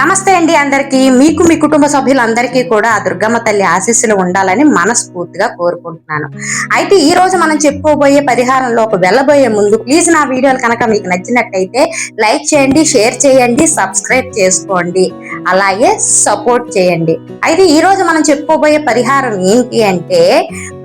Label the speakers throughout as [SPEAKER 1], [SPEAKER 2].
[SPEAKER 1] నమస్తే అండి అందరికి. మీకు మీ కుటుంబ సభ్యులందరికీ కూడా దుర్గమ్మ తల్లి ఆశీస్సులు ఉండాలని మనస్ఫూర్తిగా కోరుకుంటున్నాను. అయితే ఈ రోజు మనం చెప్పుకోబోయే పరిహారంలో ఒక వెళ్ళబోయే ముందు ప్లీజ్ నా వీడియోలు కనుక మీకు నచ్చినట్టయితే లైక్ చేయండి షేర్ చేయండి సబ్స్క్రైబ్ చేసుకోండి. అలాగే సపోర్ట్ చేయండి. అయితే ఈ రోజు మనం చెప్పుకోబోయే పరిహారం ఏంటి అంటే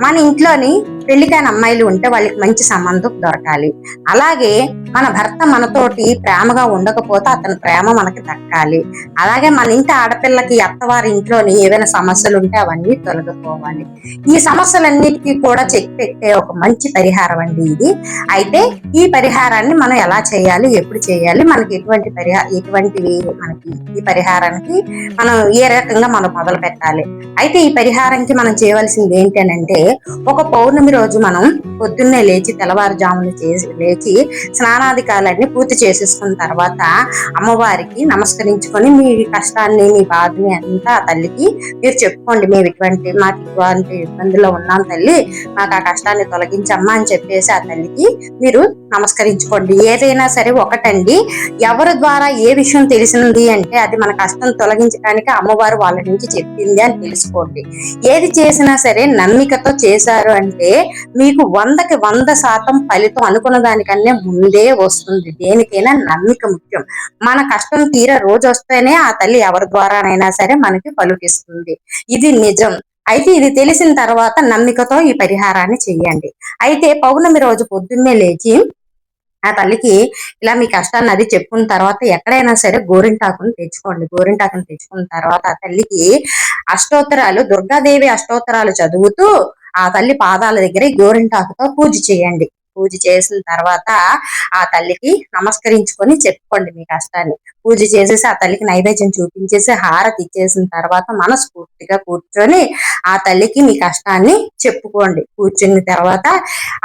[SPEAKER 1] మన ఇంట్లోని పెళ్ళికైన అమ్మాయిలు ఉంటే వాళ్ళకి మంచి సంబంధం దొరకాలి. అలాగే మన భర్త మనతోటి ప్రేమగా ఉండకపోతే అతని ప్రేమ మనకి దక్కాలి. అలాగే మన ఇంటి ఆడపిల్లకి అత్తవారి ఇంట్లోని ఏవైనా సమస్యలు ఉంటే అవన్నీ తొలగిపోవాలి. ఈ సమస్యలన్నిటికీ కూడా చెక్ పెట్టే ఒక మంచి పరిహారం అండి ఇది. అయితే ఈ పరిహారాన్ని మనం ఎలా చేయాలి ఎప్పుడు చేయాలి మనకి ఎటువంటి పరిహార ఎటువంటివి మనకి ఈ పరిహారానికి మనం ఏ రకంగా మనం మొదలు పెట్టాలి అయితే ఈ పరిహారానికి మనం చేయవలసింది ఏంటి అంటే ఒక పౌర్ణమి రోజు మనం పొద్దున్నే లేచి తెల్లవారుజామున చేసి లేచి స్నానాధికారులన్నీ పూర్తి చేసేసుకున్న తర్వాత అమ్మవారికి నమస్కరించుకొని మీ కష్టాన్ని మీ బాధని అంతా తల్లికి మీరు చెప్పుకోండి. మేము ఇటువంటి మాకు ఇటువంటి ఇబ్బందిలో ఉన్నాం తల్లి మాకు ఆ కష్టాన్ని తొలగించమ్మా అని చెప్పేసి ఆ తల్లికి మీరు నమస్కరించుకోండి. ఏదైనా సరే ఒకటండి ఎవరి ద్వారా ఏ విషయం తెలిసింది అంటే అది మన కష్టం తొలగించడానికి అమ్మవారు వాళ్ళ నుంచి చెప్పింది అని తెలుసుకోండి. ఏది చేసినా సరే నమ్మికతో చేశారు అంటే మీకు వందకి వంద శాతం ఫలితం అనుకున్న దానికన్నా ముందే వస్తుంది. దేనికైనా నమ్మిక ముఖ్యం. మన కష్టం తీర రోజు వస్తేనే ఆ తల్లి ఎవరి ద్వారానైనా సరే మనకి పలుకిస్తుంది. ఇది నిజం. అయితే ఇది తెలిసిన తర్వాత నమ్మికతో ఈ పరిహారాన్ని చెయ్యండి అయితే పౌర్ణమి రోజు పొద్దున్నే లేచి ఆ తల్లికి ఇలా మీ కష్టాన్ని అది చెప్పుకున్న తర్వాత ఎక్కడైనా సరే గోరింటాకుని తెచ్చుకోండి. గోరింటాకుని తెచ్చుకున్న తర్వాత ఆ తల్లికి అష్టోత్తరాలు దుర్గాదేవి అష్టోత్తరాలు చదువుతూ ఆ తల్లి పాదాల దగ్గర గోరింటాకుతో పూజ చేయండి. పూజ చేసిన తర్వాత ఆ తల్లికి నమస్కరించుకొని చెప్పుకోండి మీ కష్టాన్ని. పూజ చేసేసి ఆ తల్లికి నైవేద్యం చూపించేసి హారతి ఇచ్చేసిన తర్వాత మనస్ఫూర్తిగా కూర్చొని ఆ తల్లికి మీ కష్టాన్ని చెప్పుకోండి. కూర్చున్న తర్వాత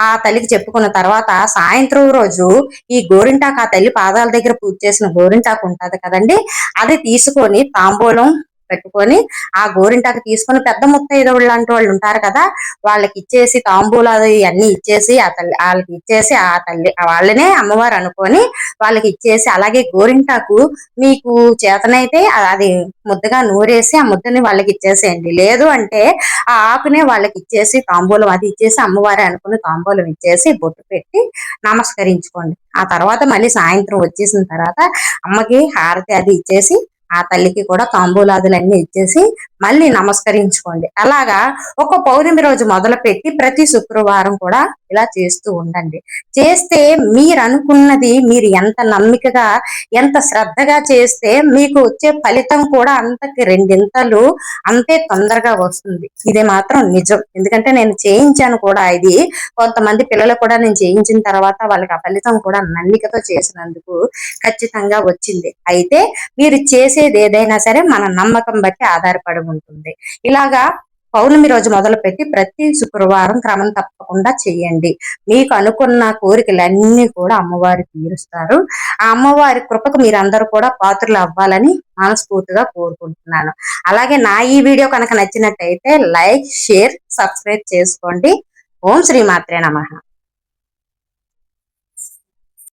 [SPEAKER 1] ఆ తల్లికి చెప్పుకున్న తర్వాత సాయంత్రం రోజు ఈ గోరింటాకు ఆ తల్లి పాదాల దగ్గర పూజ చేసిన గోరింటాకు ఉంటుంది కదండి అది తీసుకొని తాంబూలం పెట్టుకొని ఆ గోరింటాకు తీసుకొని పెద్ద ముత్తైదవుడు లాంటి వాళ్ళు ఉంటారు కదా వాళ్ళకి ఇచ్చేసి తాంబూలాలు ఇవన్నీ ఇచ్చేసి ఆ తల్లి వాళ్ళకి ఇచ్చేసి ఆ తల్లి వాళ్ళనే అమ్మవారు అనుకొని వాళ్ళకి ఇచ్చేసి అలాగే గోరింటాకు మీకు చేతనైతే అది ముద్దగా నూరేసి ఆ ముద్దని వాళ్ళకి ఇచ్చేసేయండి. లేదు అంటే ఆ ఆకునే వాళ్ళకి ఇచ్చేసి తాంబూలం అది ఇచ్చేసి అమ్మవారి అనుకుని తాంబూలం ఇచ్చేసి బొట్టు పెట్టి నమస్కరించుకోండి. ఆ తర్వాత మళ్ళీ సాయంత్రం వచ్చేసిన తర్వాత అమ్మకి హారతి అది ఇచ్చేసి ఆ తల్లికి కూడా తాంబూలాదులన్నీ ఇచ్చేసి మళ్ళీ నమస్కరించుకోండి. అలాగా ఒక పౌర్ణమి రోజు మొదలు పెట్టి ప్రతి శుక్రవారం కూడా ఇలా చేస్తూ ఉండండి. చేస్తే మీరు అనుకున్నది మీరు ఎంత నమ్మికగా ఎంత శ్రద్ధగా చేస్తే మీకు వచ్చే ఫలితం కూడా అంతకి రెండింతలు అంతే తొందరగా వస్తుంది. ఇది మాత్రం నిజం. ఎందుకంటే నేను చేయించాను కూడా ఇది. కొంతమంది పిల్లలు కూడా నేను చేయించిన తర్వాత వాళ్ళకి ఆ ఫలితం కూడా నమ్మికతో చేసినందుకు ఖచ్చితంగా వచ్చింది. అయితే మీరు చేసేది ఏదైనా సరే మన నమ్మకం బట్టి ఆధారపడి ఉంటుంది. ఇలాగా పౌర్ణమి రోజు మొదలుపెట్టి ప్రతి శుక్రవారం క్రమం తప్పకుండా చేయండి. మీకు అనుకున్న కోరికలన్నీ కూడా అమ్మవారు తీరుస్తారు. ఆ అమ్మవారి కృపకు మీరందరూ కూడా పాత్రలు అవ్వాలని మనస్ఫూర్తిగా కోరుకుంటున్నాను. అలాగే నా ఈ వీడియో కనుక నచ్చినట్టయితే లైక్ షేర్ సబ్స్క్రైబ్ చేసుకోండి. ఓం శ్రీ మాత్రే నమ.